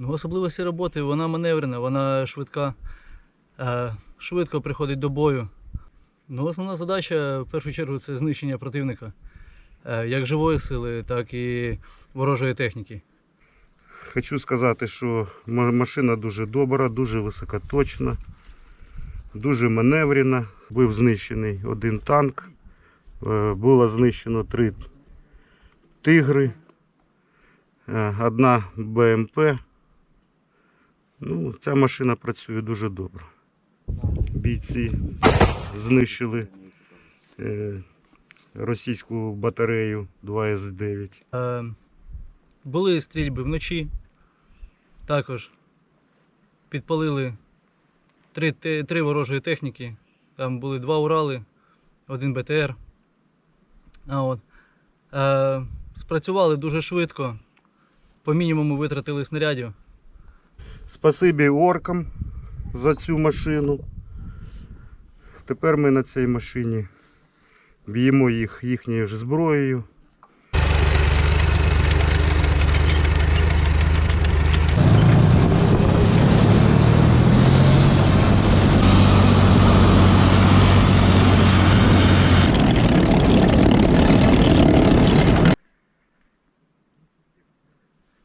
Особливості роботи, вона маневрена, вона швидка, е, швидко приходить до бою. Ну, основна задача в першу чергу це знищення противника, е, як живої сили, так і ворожої техніки. Хочу сказати, що машина дуже добра, дуже високоточна, дуже маневрена. Був знищений один танк, е, було знищено три тигри, е, одна БМП. Ну, ця машина працює дуже добре. Бійці знищили е, російську батарею 2С9. Е, були стрільби вночі. Також підпалили три, три ворожої техніки. Там були два Урали, один БТР. А от. Е, спрацювали дуже швидко. По мінімуму витратили снарядів. Спасибі оркам за цю машину. Тепер ми на цій машині б'ємо їх їхньою ж зброєю.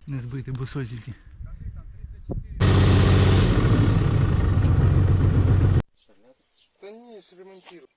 Не збити тільки. Та ні, ж ремонтирую.